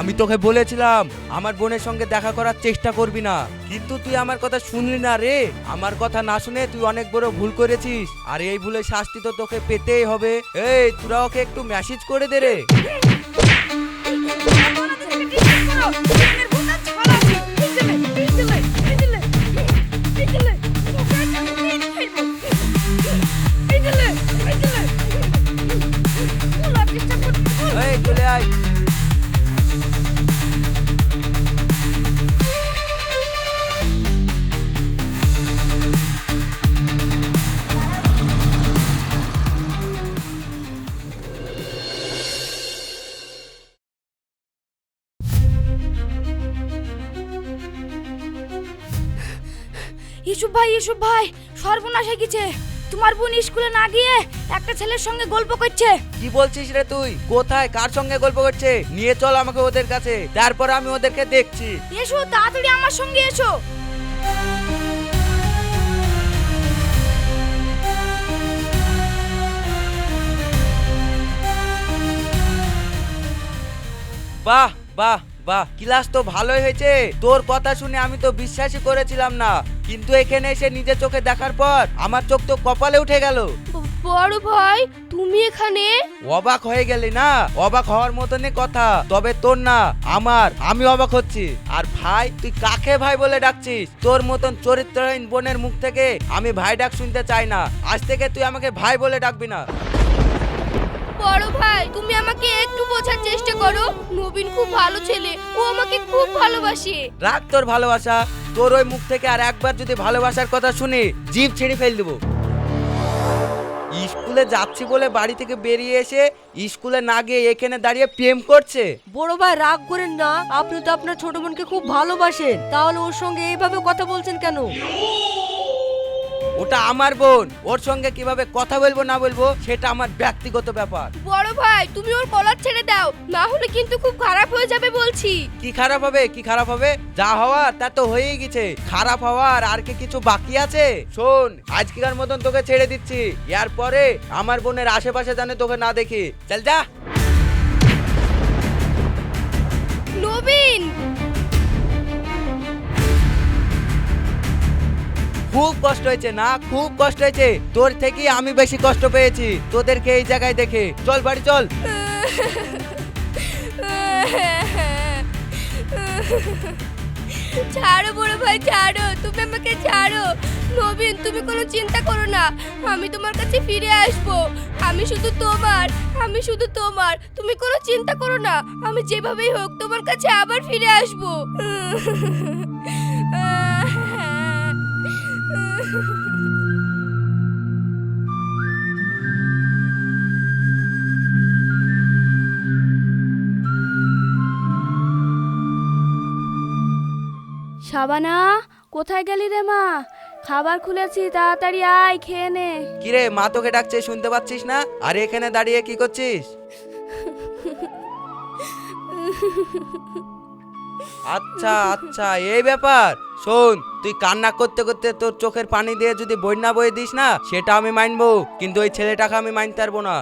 আমি তোকে বলেছিলাম, আমার বোনের সঙ্গে দেখা করার চেষ্টা করবি না। কিন্তু তুই আমার কথা শুনলি না রে। আমার কথা না শুনে তুই অনেক বড় ভুল করেছিস। আর এই ভুলের শাস্তি তো তোকে পেতেই হবে। এই, তোরা ওকে একটু মেসেজ করে দে রে। আয়। ইসুফ ভাই ইসুফ ভাই সর্বনাশ হয়ে গেছে। তোমার বোন স্কুলে না গিয়ে একটা ছেলের সঙ্গে গল্প করছে। কি বলছিস রে তুই? কোথায়? কার সঙ্গে গল্প করছে? নিয়ে চল আমাকে ওদের কাছে। তারপর আমি ওদেরকে দেখছি। এসো তাড়াতাড়ি আমার সঙ্গে এসো। বাহ বাহ বাহ। ক্লাস তো ভালোই হয়েছে। তোর কথা শুনে আমি তো বিশ্বাসই করেছিলাম না। কিন্তু এখানে এসে নিজের চোখে দেখার পর আমার চোখ তো কপালে উঠে গেল। বড় ভাই তুমি এখানে? অবাক হয়ে গেলি না? অবাক হওয়ার মতনই কথা তবে তোর না আমার আমি অবাক হচ্ছি। আর ভাই তুই কাকে ভাই বলে ডাকছিস? তোর মতন চরিত্রহীন বোনের মুখ থেকে আমি ভাই ডাক শুনতে চাই না। আজ থেকে তুই আমাকে ভাই বলে ডাকবি না। বড় ভাই তুমি আমাকে একটু বোঝার চেষ্টা করো। নবীন খুব ভালো ছেলে ও আমাকে খুব ভালোবাসে। রাখ তোর ভালোবাসা। তোর ওই মুখ থেকে আর একবার যদি ভালোবাসার কথা শুনি জিভ ছিঁড়ে ফেল দেবো। স্কুলে যাচ্ছি বলে বাড়ি থেকে বেরিয়ে এসে স্কুলে না গিয়ে এখানে দাঁড়িয়ে প্রেম করছে। বড় ভাই রাগ করেন না। আপনি তো আপনার ছোট বোনকে খুব ভালোবাসেন। তাহলে ওর সঙ্গে এইভাবে কথা বলছেন কেন? ওটা আমার বোন। ওর সঙ্গে কীভাবে কথা বলব না বলব সেটা আমার ব্যক্তিগত ব্যাপার। বড় ভাই তুমি ওর কলার ছেড়ে দাও। না হলে কিন্তু খুব খারাপ হয়ে যাবে বলছি। কি খারাপ হবে কি খারাপ হবে? যা হওয়ার তা তো হয়েই গেছে। খারাপ হওয়ার আর কি কিছু বাকি আছে? শোন আজকের মতন তোকে ছেড়ে দিচ্ছি। এরপরে আমার বোনের আশেপাশে জানে তোকে না দেখি। চল যা। নবীন! খুব কষ্ট হয়েছে না? খুব কষ্ট হয়েছে। তোর থেকে আমি বেশি কষ্ট পেয়েছি। তোদেরকে এই জায়গায় দেখে। চল বাড়ি চল। ছাড়ো বড় ভাই, ছাড়ো। তুমি আমাকে ছাড়ো। নবীন, তুমি কোনো চিন্তা করো না। আমি তোমার কাছে ফিরে আসব। আমি শুধু তোমার, আমি শুধু তোমার। তুমি কোনো চিন্তা করো না। আমি যেভাবেই হোক তোমার কাছে আবার ফিরে আসব। শাবানা কোথায় গেলি রে মা? খাবার খুলেছি, তাড়াতাড়ি আয়, খেয়ে নে। কিরে, মা তোকে ডাকছে, শুনতে পাচ্ছিস না? আর এখানে দাঁড়িয়ে কি করছিস? আচ্ছা আচ্ছা এই ব্যাপার। শোন, তুই কান্না করতে করতে তোর চোখের পানি দিয়ে যদি বন্যা বয়ে দিস না, সেটা আমি মানবো, কিন্তু ওই ছেলেটাকে আমি মানতে পারব না।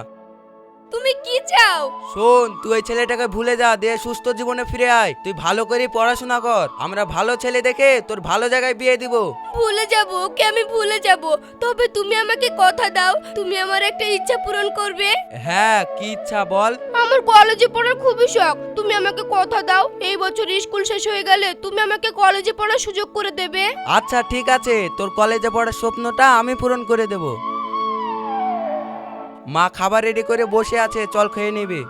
তুমি কি চাও? শোন তুই ওই ছেলেটাকে ভুলে যা দিয়ে সুস্থ জীবনে ফিরে আয়। তুই ভালো করে পড়াশোনা কর। আমরা ভালো ছেলে দেখে তোর ভালো জায়গায় বিয়ে দিব। ভুলে যাব ওকে আমি ভুলে যাব। তবে তুমি আমাকে কথা দাও তুমি আমার একটা ইচ্ছা পূরণ করবে? হ্যাঁ কি ইচ্ছা বল? আমার কলেজে পড়ার খুবই শখ। তুমি আমাকে কথা দাও এই বছর স্কুল শেষ হয়ে গেলে তুমি আমাকে কলেজে পড়ার সুযোগ করে দেবে? আচ্ছা ঠিক আছে। তোর কলেজে পড়ার স্বপ্নটা আমি পূরণ করে দেব। মা খাবার রেডি করে বসে আছে চল খেয়ে নিবি।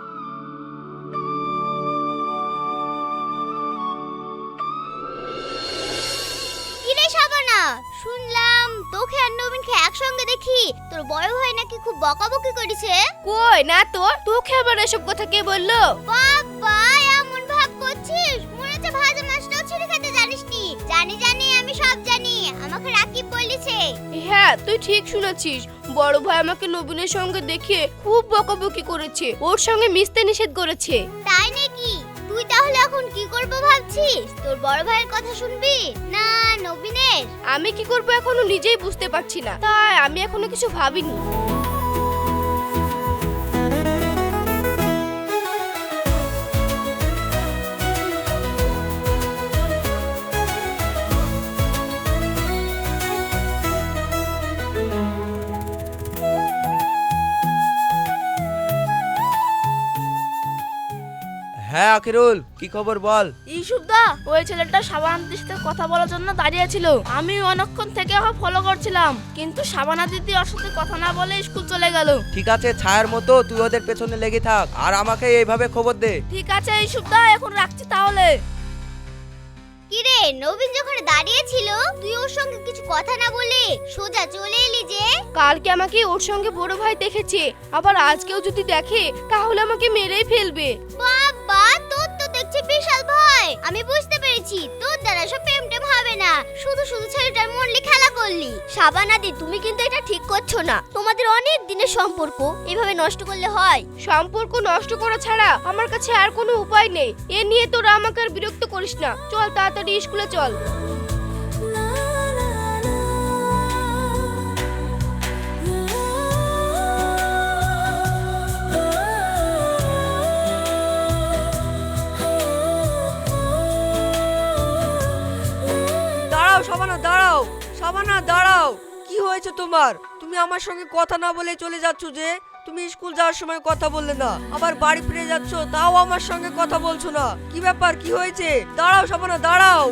কিরে শাবানা শুনলাম তোকে আর নবীনকে একসঙ্গে দেখি। তোর বড় ভাই নাকি খুব বকাবকি করেছে? কই না তো তোকে আবার এসব কথা কে বলল? বাবা এমন ভাব করছিস? মনে হচ্ছে ভাজা মাছটাও ছিঁড়ে খেতে জানিস নি জানি জানি আমি সব জানি। আমাকে রাকিব বলেছে। হ্যাঁ তুই ঠিক শুনেছিস। বড় ভাই আমাকে নবীনের সঙ্গে দেখে খুব বকাবকি করেছে। ওর সঙ্গে মিশতে নিষেধ করেছে। তাই নাকি? তুই তাহলে এখন কি করব ভাবছিস? তোর বড় ভাইয়ের কথা শুনবি? না নবীনের? আমি কি করব এখনও নিজেই বুঝতে পারছি না। তাই আমি এখনও কিছু ভাবিনি। হ্যাঁ আখিরুল কি খবর বল? ইসুফদা ওই ছেলেটা সাবানাদির সাথে কথা বলার জন্য দাঁড়িয়ে ছিল। আমি অনেকক্ষণ থেকে ওকে ফলো করছিলাম কিন্তু সাবানা দিদি ওর সাথে কথা না বলে স্কুল চলে গেল। ঠিক আছে ছায়ার মতো তুই ওদের পেছনে লেগে থাক আর আমাকে এইভাবে খবর দে। ঠিক আছে ইসুফদা এখন রাখছি তাহলে। কিরে নবীন যখন দাঁড়িয়ে ছিল তুই ওর সঙ্গে কিছু কথা না বলে সোজা চলে এলি যে। কালকে আমাকে ওর সঙ্গে বড় ভাই দেখেছে আবার আজকেও যদি দেখে তাহলে আমাকে মেরেই ফেলবে। বাবা তোর তো দেখছি বিশাল ভয়। আমি বুঝতে পেরেছি তোর দ্বারা সব প্রেম টেম হবে না। শুধু শুধু ছেলেটার মনলি খেলা করলি। সাবানাদি তুমি কিন্তু এটা ঠিক করছ না। তোমাদের অনেক দিনের সম্পর্ক, এভাবে নষ্ট করলে হয়। সম্পর্ক নষ্ট করা ছাড়া আমার কাছে আর কোনো উপায় নেই। এ নিয়ে তোরা আমাকে আর বিরক্ত করিস না। চল তাড়াতাড়ি স্কুলে চল। সাবানা দাঁড়াও সাবানা দাঁড়াও। কি হয়েছে তোমার? তুমি আমার সঙ্গে কথা না বলে চলে যাচ্ছ যে? তুমি স্কুল যাওয়ার সময় কথা বললে না। আবার বাড়ি ফিরে যাচ্ছ, তাও আমার সঙ্গে কথা বলছো না। কি ব্যাপার? কি হয়েছে? দাঁড়াও সাবানা দাঁড়াও।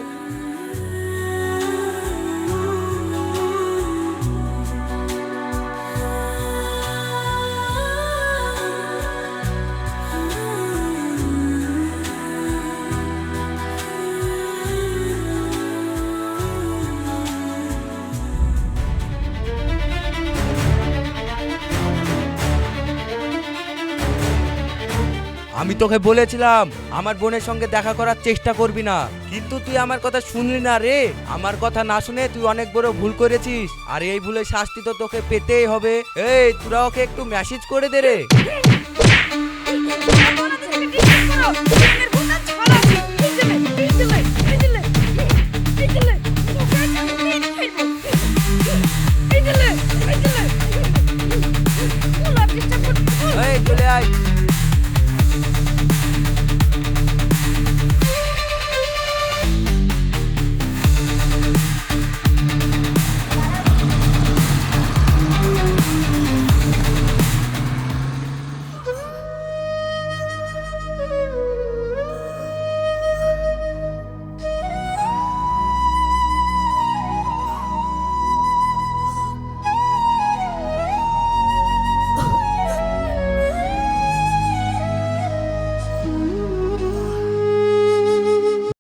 আমি তোকে বলেছিলাম, আমার বোনের সঙ্গে দেখা করার চেষ্টা করবি না। কিন্তু তুই আমার কথা শুনলি না রে। আমার কথা না শুনে তুই অনেক বড় ভুল করেছিস। আর এই ভুলের শাস্তি তো তোকে পেতেই হবে। এই, তোরা ওকে একটু মেসেজ করে দে রে।